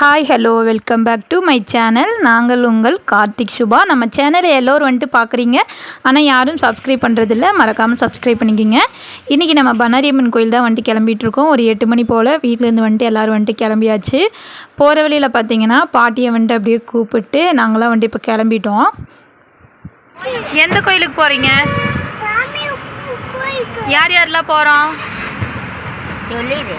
Hi hello welcome back to my channel நாங்கள் உங்கள் கார்த்திக் சுபா. நம்ம சேனலை எல்லோரும் வந்துட்டு பார்க்குறீங்க. ஆனால் யாரும் சப்ஸ்கிரைப் பண்ணுறதில்ல மறக்காமல் சப்ஸ்கிரைப் பண்ணிக்கிங்க. இன்றைக்கி நம்ம பனாரியம்மன் கோயில் தான் வந்துட்டு கிளம்பிகிட்ருக்கோம் ஒரு எட்டு மணி போல் வீட்டிலேருந்து வந்துட்டு எல்லோரும் வந்துட்டு கிளம்பியாச்சு. போகிற வழியில் பார்த்தீங்கன்னா பாட்டியை வந்துட்டு அப்படியே கூப்பிட்டு நாங்களாம் வந்துட்டு இப்போ கிளம்பிட்டோம். எந்த கோயிலுக்கு போகிறீங்க யார் யாரெல்லாம் போகிறோம் சொல்லிடு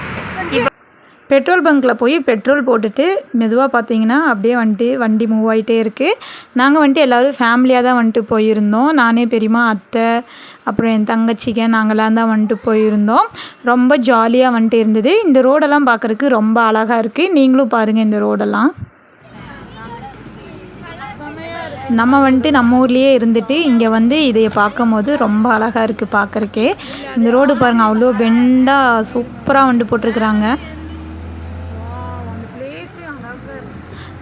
பெட்ரோல் பங்க்கில் போய் பெட்ரோல் போட்டுட்டு மெதுவாக பார்த்தீங்கன்னா அப்படியே வந்துட்டு வண்டி மூவ் ஆகிட்டே இருக்குது நாங்கள் வந்துட்டு எல்லோரும் ஃபேமிலியாக தான் வந்துட்டு போயிருந்தோம். நானே பெரியம்மா அத்தை அப்புறம் என் தங்கச்சிங்க நாங்களாம் தான் வந்துட்டு போயிருந்தோம். ரொம்ப ஜாலியாக வந்துட்டு இருந்தது. இந்த ரோடெல்லாம் பார்க்குறக்கு ரொம்ப அழகாக இருக்குது நீங்களும் பாருங்கள் இந்த ரோடெல்லாம் நம்ம வந்துட்டு நம்ம ஊர்லேயே இருந்துட்டு இங்கே வந்து இதை பார்க்கும்போது ரொம்ப அழகாக இருக்குது பார்க்குறக்கே இந்த ரோடு பாருங்கள் அவ்வளோ பெண்டாக சூப்பராக வந்துட்டு போட்டிருக்குறாங்க.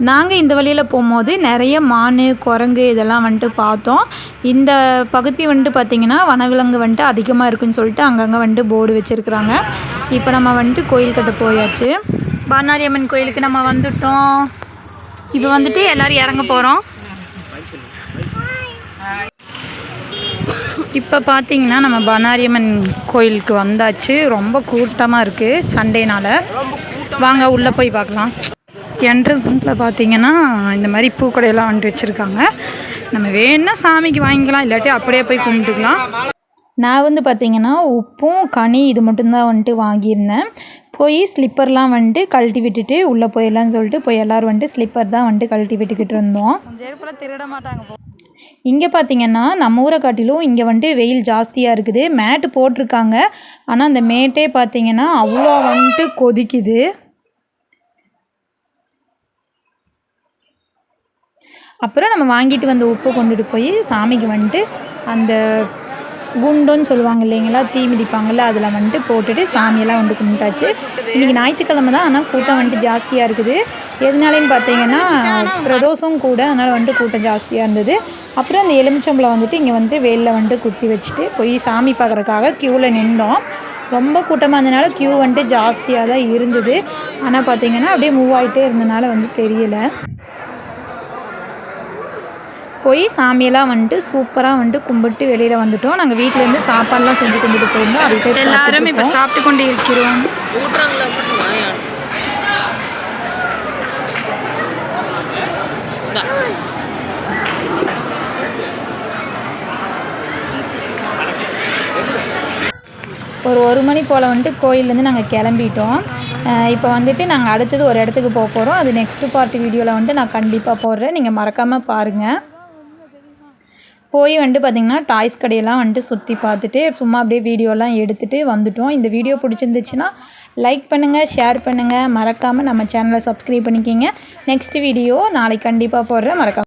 நாங்கள் இந்த வழியில் போகும்போது நிறைய மான் குரங்கு இதெல்லாம் வந்துட்டு பார்த்தோம். இந்த பகுதி வந்துட்டு பார்த்திங்கன்னா வனவிலங்கு வந்துட்டு அதிகமாக இருக்குன்னு சொல்லிட்டு அங்கங்கே வந்துட்டு போர்டு வச்சுருக்குறாங்க. இப்போ நம்ம வந்துட்டு கோயில் கட்ட போயாச்சு. பானாரியம்மன் கோயிலுக்கு நம்ம வந்துட்டோம். இப்போ வந்துட்டு எல்லோரும் இறங்க போகிறோம் இப்போ பார்த்தீங்கன்னா நம்ம பனாரியம்மன் கோயிலுக்கு வந்தாச்சு. ரொம்ப கூட்டமாக இருக்குது சண்டேனால். வாங்க உள்ளே போய் பார்க்கலாம். என்ட்ரன்ஸில் பார்த்தீங்கன்னா இந்த மாதிரி பூக்கடையெல்லாம் வந்துட்டு வச்சுருக்காங்க. நம்ம வேணுன்னா சாமிக்கு வாங்கிக்கலாம் இல்லாட்டி அப்படியே போய் கும்பிட்டுக்கலாம். நான் வந்து பார்த்தீங்கன்னா உப்பும் கனி இது மட்டும்தான் வந்துட்டு வாங்கியிருந்தேன். போய் ஸ்லிப்பர்லாம் வந்துட்டு கழட்டி விட்டுட்டு உள்ளே போயிடலான்னு சொல்லிட்டு போய் எல்லோரும் வந்துட்டு ஸ்லிப்பர் தான் வந்துட்டு கழட்டி விட்டுக்கிட்டு இருந்தோம். திருட மாட்டாங்க இங்கே பார்த்தீங்கன்னா நம்ம ஊரை காட்டிலும் இங்கே வந்துட்டு வெயில் ஜாஸ்தியாக இருக்குது. மேட்டு போட்டிருக்காங்க. ஆனால் அந்த மேட்டே பார்த்தீங்கன்னா அவ்வளோ வந்துட்டு கொதிக்குது. அப்புறம் நம்ம வாங்கிட்டு வந்த உப்பு கொண்டுட்டு போய் சாமிக்கு வந்துட்டு அந்த குண்டோன்னு சொல்லுவாங்க இல்லைங்களா தீ மிதிப்பாங்கள்ல அதில் வந்துட்டு போட்டுட்டு சாமியெல்லாம் வந்து கும்பிட்டாச்சு. இன்றைக்கி ஞாயிற்றுக்கிழமை தான் ஆனால் கூட்டம் வந்துட்டு ஜாஸ்தியாக இருக்குது. எதனாலேன்னு பார்த்தீங்கன்னா பிரதோஷம் கூட அதனால் வந்துட்டு கூட்டம் ஜாஸ்தியாக இருந்தது. அப்புறம் அந்த எலுமிச்சம்பளம் வந்துட்டு இங்கே வந்து வெயிலில் வந்துட்டு குத்தி வச்சுட்டு போய் சாமி பார்க்குறக்காக க்யூவில் நின்றோம். ரொம்ப கூட்டமாக இருந்தனால க்யூ வந்துட்டு ஜாஸ்தியாக தான் இருந்தது. ஆனால் பார்த்தீங்கன்னா அப்படியே மூவ் ஆகிட்டே இருந்தனால வந்து தெரியலை. போய் சாமியெல்லாம் வந்துட்டு சூப்பராக வந்துட்டு கும்பிட்டு வெளியில் வந்துட்டோம். நாங்கள் வீட்டிலேருந்து சாப்பாடுலாம் செஞ்சு கொண்டுட்டு போயிருந்தோம். அது எல்லாரும் இப்போ சாப்பிட்டு கொண்டு இருக்கிறோம். ஒரு ஒரு மணி போல் வந்துட்டு கோயிலேருந்து நாங்கள் கிளம்பிட்டோம். இப்போ வந்துட்டு நாங்கள் அடுத்தது ஒரு இடத்துக்கு போக போகிறோம் அது நெக்ஸ்ட்டு பார்ட் வீடியோவில் வந்துட்டு நான் கண்டிப்பாக போடுறேன். நீங்கள் மறக்காமல் பாருங்கள் போய் வந்துட்டு பார்த்திங்கன்னா டாய்ஸ் கடையெல்லாம் வந்துட்டு சுற்றி பார்த்துட்டு சும்மா அப்படியே வீடியோலாம் எடுத்துகிட்டு வந்துட்டோம். இந்த வீடியோ பிடிச்சிருந்துச்சுன்னா லைக் பண்ணுங்கள் ஷேர் பண்ணுங்கள் மறக்காமல் நம்ம சேனலை சப்ஸ்கிரைப் பண்ணிக்கிங்க. நெக்ஸ்ட் வீடியோ நாளைக்கு கண்டிப்பாக போடுறேன். மறக்காமல்